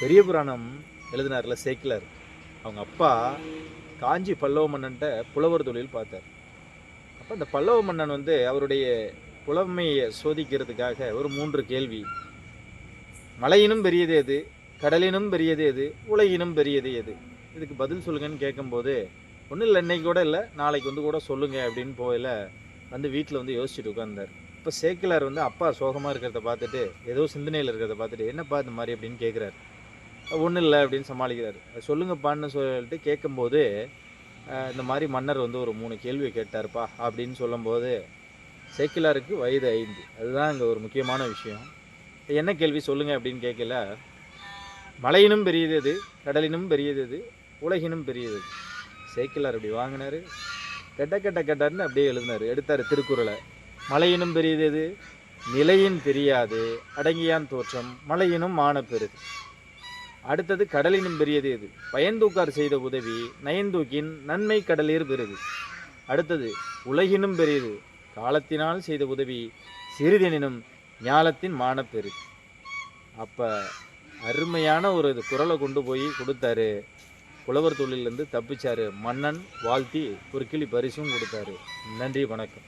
பெரிய புராணம் எழுதினார்ல சேக்கிலர் அவங்க அப்பா காஞ்சி பல்லவ மன்னன்ட்ட புலவர் தொழில் பார்த்தார். அப்போ அந்த பல்லவ மன்னன் வந்து அவருடைய புலமையை சோதிக்கிறதுக்காக ஒரு மூன்று கேள்வி. மலையினும் பெரியது எது? கடலினும் பெரியது எது? உலகினும் பெரியது எது? இதுக்கு பதில் சொல்லுங்கன்னு கேட்கும்போது ஒன்றும் இல்லை இன்னைக்கு கூட இல்லை நாளைக்கு வந்து கூட சொல்லுங்க அப்படின்னு போயில வந்து வீட்டில் வந்து யோசிச்சுட்டு உட்கார்ந்தார் இப்போ சேக்கிலார் வந்து அப்பா சோகமாக இருக்கிறத பார்த்துட்டு ஏதோ சிந்தனையில் இருக்கிறத பார்த்துட்டு என்னப்பா இந்த மாதிரி? அப்படின்னு கேட்குறாரு ஒன்றும் இல்லை அப்படின்னு சமாளிக்கிறார். சொல்லுங்கப்பான்னு சொல்லிட்டு கேட்கும்போது இந்த மாதிரி மன்னர் வந்து ஒரு மூணு கேள்வி கேட்டார்ப்பா அப்படின்னு சொல்லும்போது சேக்கிலாருக்கு வயது ஐந்து. அதுதான் இங்கே ஒரு முக்கியமான விஷயம். என்ன கேள்வி சொல்லுங்கள் அப்படின்னு கேட்கல மலையினும் பெரியது கடலினும் பெரியது உலகினும் பெரியது சேக்கிலார் அப்படி வாங்கினாரு. கெட்ட கெட்ட கெட்டார்னு அப்படியே எழுதினார். எடுத்தார் திருக்குறளை. மலையினும் பெரியது நிலையின் தெரியாது அடங்கியான் தோற்றம் மலையினும் மான பெருது. அடுத்தது கடலினும் பெரியது எது? பயந்தூக்கார் செய்த உதவி நயந்தூக்கின் நன்மை கடலீர் பெருது அடுத்தது உலகினும் பெரியது. காலத்தினால் செய்த உதவி சிறிதெனினும் ஞாலத்தின் மானப்பெரு அப்போ அருமையான ஒரு இது குரலை கொண்டு போய் கொடுத்தாரு. புலவர் தொழிலேருந்து தப்பிச்சாரு. மன்னன் வாழ்த்தி ஒரு கிளி பரிசும் கொடுத்தாரு. நன்றி வணக்கம்.